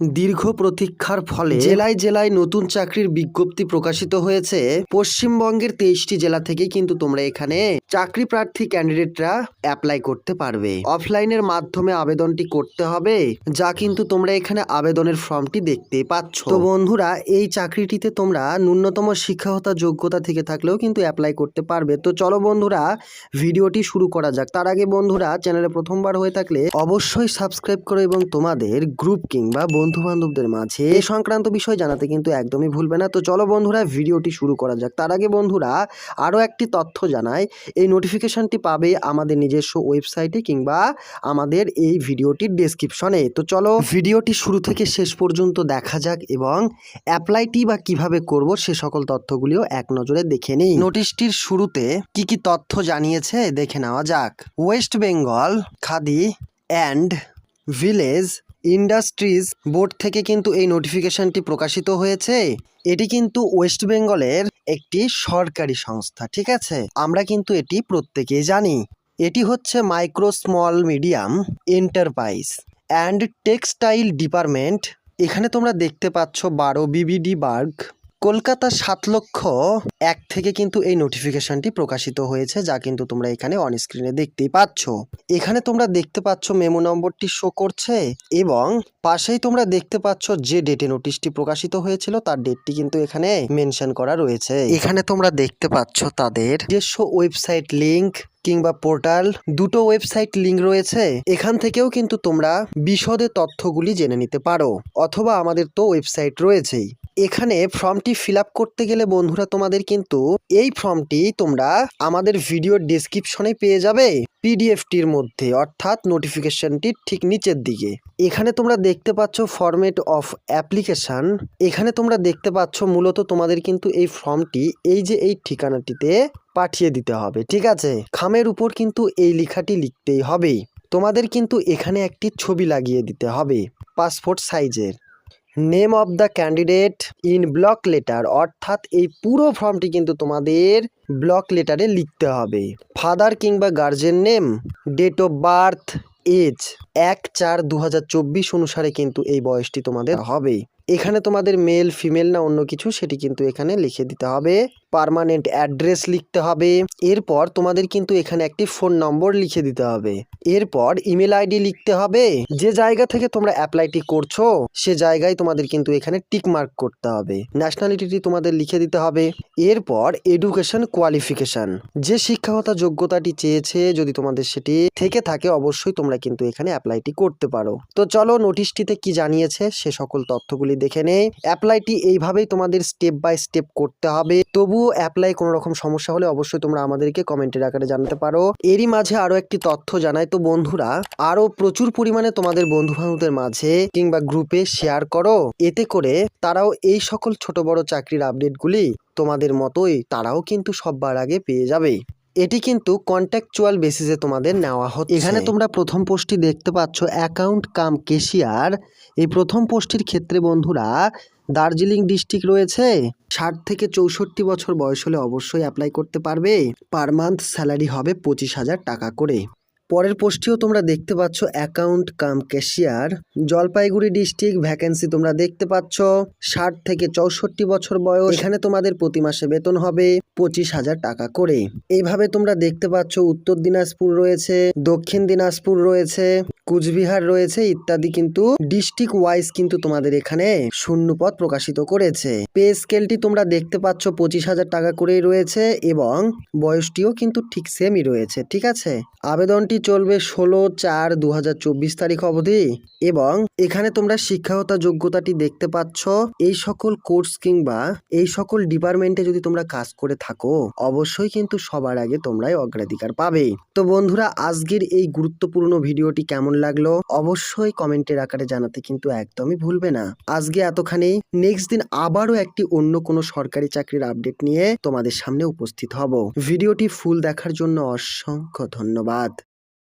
দীর্ঘ প্রতীক্ষার ফলে জেলায় জেলায় নতুন চাকরির বিজ্ঞপ্তি প্রকাশিত হয়েছে। পশ্চিমবঙ্গের তেইশটি জেলা থেকে কিন্তু তোমরা এখানে চাকরি প্রার্থী ক্যান্ডিডেটরা অ্যাপ্লাই করতে পারবে। অফলাইনের মাধ্যমে আবেদনটি করতে হবে, যা কিন্তু তোমরা এখানে আবেদনের ফর্মটি দেখতে পাচ্ছ। তো বন্ধুরা, এই চাকরিটিতে তোমরা ন্যূনতম শিক্ষাগত যোগ্যতা থেকে থাকলেও কিন্তু অ্যাপ্লাই করতে পারবে। তো চলো বন্ধুরা, ভিডিওটি শুরু করা যাক। তার আগে বন্ধুরা, চ্যানেলে প্রথমবার হয়ে থাকলে অবশ্যই সাবস্ক্রাইব করো এবং তোমাদের গ্রুপ কিংবা বন্ধু বান্ধবদের মাঝে এ সংক্রান্ত বিষয় জানাতে কিন্তু একদমই ভুলবে না। তো চলো বন্ধুরা, ভিডিওটি শুরু করা যাক। তার আগে বন্ধুরা, আরও একটি তথ্য জানায় এই নোটিফিকেশানটি পাবে আমাদের নিজস্ব ওয়েবসাইটে কিংবা আমাদের এই ভিডিওটির ডেসক্রিপশনে তো চলো ভিডিওটি শুরু থেকে শেষ পর্যন্ত দেখা যাক এবং অ্যাপ্লাইটি বা কীভাবে করব সে সকল তথ্যগুলিও এক নজরে দেখে নিই। নোটিশটির শুরুতে কি কি তথ্য জানিয়েছে দেখে নেওয়া যাক। West Bengal khadi and village industries board থেকে কিন্তু এই নোটিফিকেশনটি প্রকাশিত হয়েছে। এটি কিন্তু ওয়েস্ট বেঙ্গলের একটি সরকারি সংস্থা, ঠিক আছে? আমরা কিন্তু এটি প্রত্যেকেই জানি। এটি হচ্ছে micro small medium enterprise and textile department. এখানে তোমরা দেখতে পাচ্ছ বারো বিবিডি বার্গ। কলকাতা সাত লক্ষ এক থেকে কিন্তু এই নোটিফিকেশনটি প্রকাশিত হয়েছে, যা কিন্তু তোমরা এখানে অন স্ক্রিনে দেখতেই পাচ্ছ। এখানে তোমরা দেখতে পাচ্ছ মেমো নম্বরটি শো করছে এবং পাশেই তোমরা দেখতে পাচ্ছ যে ডেটে নোটিশটি প্রকাশিত হয়েছিল, তার ডেটটি কিন্তু এখানে মেনশন করা রয়েছে। এখানে তোমরা দেখতে পাচ্ছ তাদের নিজস্ব ওয়েবসাইট লিংক কিংবা পোর্টাল দুটো ওয়েবসাইট লিঙ্ক রয়েছে। এখান থেকেও কিন্তু তোমরা বিশদে তথ্যগুলি জেনে নিতে পারো, অথবা আমাদের তো ওয়েবসাইট রয়েছেই। এখানে ফর্মটি ফিল করতে গেলে বন্ধুরা তোমাদের কিন্তু এই ফর্মটি তোমরা আমাদের ভিডিওর ডেসক্রিপশনে পেয়ে যাবে পিডিএফটির মধ্যে, অর্থাৎ নোটিফিকেশনটির ঠিক নিচের দিকে। এখানে তোমরা দেখতে পাচ্ছ ফরম্যাট অফ অ্যাপ্লিকেশন। এখানে তোমরা দেখতে পাচ্ছ মূলত তোমাদের কিন্তু এই ফর্মটি এই যে এই ঠিকানাটিতে পাঠিয়ে দিতে হবে, ঠিক আছে? খামের উপর কিন্তু এই লেখাটি লিখতেই হবে তোমাদের কিন্তু এখানে একটি ছবি লাগিয়ে দিতে হবে, পাসপোর্ট সাইজের। Name of the candidate in block letter অর্থাৎ এই পুরো ফর্মটি কিন্তু তোমাদের ব্লক লেটারে লিখতে হবে। ফাদার কিংবা guardian name date of birth age এক চার দু অনুসারে কিন্তু এই বয়সটি তোমাদের হবে। এখানে তোমাদের মেল ফিমেল না অন্য কিছু সেটি কিন্তু এখানে লিখে দিতে হবে। পার্মানেন্ট অ্যাড্রেস লিখতে হবে। এরপর তোমাদের কিন্তু এখানে একটি ফোন নম্বর লিখে দিতে হবে। এরপর ইমেল আইডি লিখতে হবে। যে জায়গা থেকে তোমরা অ্যাপ্লাইটি করছ, সে জায়গায় তোমাদের কিন্তু এখানে টিক মার্ক করতে হবে। ন্যাশনালিটিটি তোমাদের লিখে দিতে হবে। এরপর এডুকেশন কোয়ালিফিকেশন যে শিক্ষাগত যোগ্যতাটি চেয়েছে, যদি তোমাদের সেটি থেকে থাকে, অবশ্যই তোমরা কিন্তু এখানে অ্যাপ্লাইটি করতে পারো। তো চলো নোটিশটিতে কি জানিয়েছে, সে সকল তথ্যগুলি দেখে নেই অ্যাপ্লাইটি এইভাবেই তোমাদের স্টেপ বাই স্টেপ করতে হবে। তবুও অ্যাপ্লাই কোনো রকম সমস্যা হলে অবশ্যই তোমরা আমাদেরকে কমেন্টের আকারে জানাতে পারো। এরই মাঝে আরও একটি তথ্য জানাই। তো বন্ধুরা, আরও প্রচুর পরিমাণে তোমাদের বন্ধু বান্ধবদের মাঝে কিংবা গ্রুপে শেয়ার করো। এতে করে তারাও এই সকল ছোট বড় চাকরির আপডেটগুলি তোমাদের মতোই তারাও কিন্তু সববার আগে পেয়ে যাবে। এটি কিন্তু কন্ট্যাকচুয়াল বেসিসে তোমাদের নেওয়া হচ্ছে। এখানে তোমরা প্রথম পোস্টটি দেখতে পাচ্ছ অ্যাকাউন্ট কাম কেশিয়ার। এই প্রথম পোস্টটির ক্ষেত্রে বন্ধুরা দার্জিলিং ডিস্ট্রিক্ট রয়েছে। ষাট থেকে চৌষট্টি বছর বয়স হলে অবশ্যই অ্যাপ্লাই করতে পারবে। পার মান্থ স্যালারি হবে পঁচিশ হাজার টাকা করে। পরের পোস্টটিও তোমরা দেখতে পাচ্ছ account cum cashier. Jalpaiguri district vacancy তোমরা দেখতে পাচ্ছ। ষাট থেকে চৌষট্টি বছর বয়স। এখানে তোমাদের প্রতি মাসে বেতন হবে পঁচিশ হাজার টাকা করে। এইভাবে তোমরা দেখতে পাচ্ছ উত্তর দিনাজপুর রয়েছে, দক্ষিণ দিনাজপুর রয়েছে, কুচবিহার রয়েছে ইত্যাদি কিন্তু ডিস্ট্রিক্ট ওয়াইজ কিন্তু তোমাদের এখানে শূন্য পদ প্রকাশিত করেছে। পে স্কেলটি তোমরা দেখতে পাচ্ছ পঁচিশ হাজার টাকা করেই রয়েছে এবং বয়সটিও কিন্তু ঠিক সেমই রয়েছে, ঠিক আছে? আবেদনটি চলবে ষোলো চার দু তারিখ অবধি এবং এখানে তোমরা শিক্ষাগত যোগ্যতাটি দেখতে পাচ্ছ। এই সকল কোর্স কিংবা এই সকল ডিপার্টমেন্টে যদি তোমরা কাজ করে থাকো, অবশ্যই কিন্তু সবার আগে তোমরাই অগ্রাধিকার পাবে। তো বন্ধুরা, আজকের এই গুরুত্বপূর্ণ ভিডিওটি কেমন লাগল? অবশ্যই কমেন্টের আকারে জানাতে কিন্তু একদমই ভুলবে না। আজকে এতখানি। নেক্সট দিন আবারও একটি অন্য কোনো সরকারি চাকরির আপডেট নিয়ে তোমাদের সামনে উপস্থিত হব। ভিডিওটি ফুল দেখার জন্য অসংখ্য ধন্যবাদ।